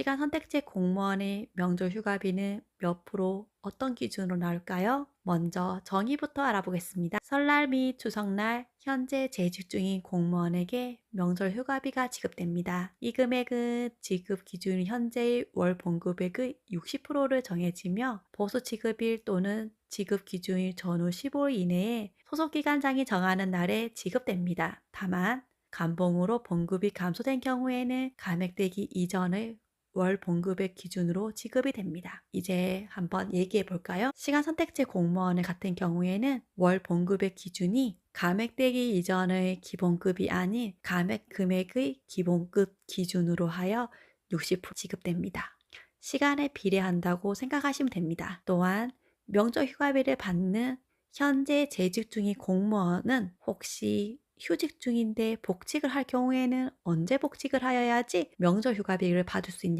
시간 선택제 공무원의 명절 휴가비는 몇 프로 어떤 기준으로 나올까요? 먼저 정의부터 알아보겠습니다. 설날 및 추석날 현재 재직 중인 공무원에게 명절 휴가비가 지급됩니다. 이 금액은 지급 기준 현재의 월 봉급액의 60%를 정해지며 보수 지급일 또는 지급 기준일 전후 15일 이내에 소속기관장이 정하는 날에 지급됩니다. 다만 감봉으로 봉급이 감소된 경우에는 감액되기 이전의 월 봉급액 기준으로 지급이 됩니다. 이제 한번 얘기해 볼까요? 시간 선택제 공무원을 같은 경우에는 월 봉급액 기준이 감액되기 이전의 기본급이 아닌 감액 금액의 기본급 기준으로 하여 60% 지급됩니다. 시간에 비례한다고 생각하시면 됩니다. 또한 명절 휴가비를 받는 현재 재직 중인 공무원은 혹시 휴직 중인데 복직을 할 경우에는 언제 복직을 하여야지 명절 휴가비를 받을 수 있냐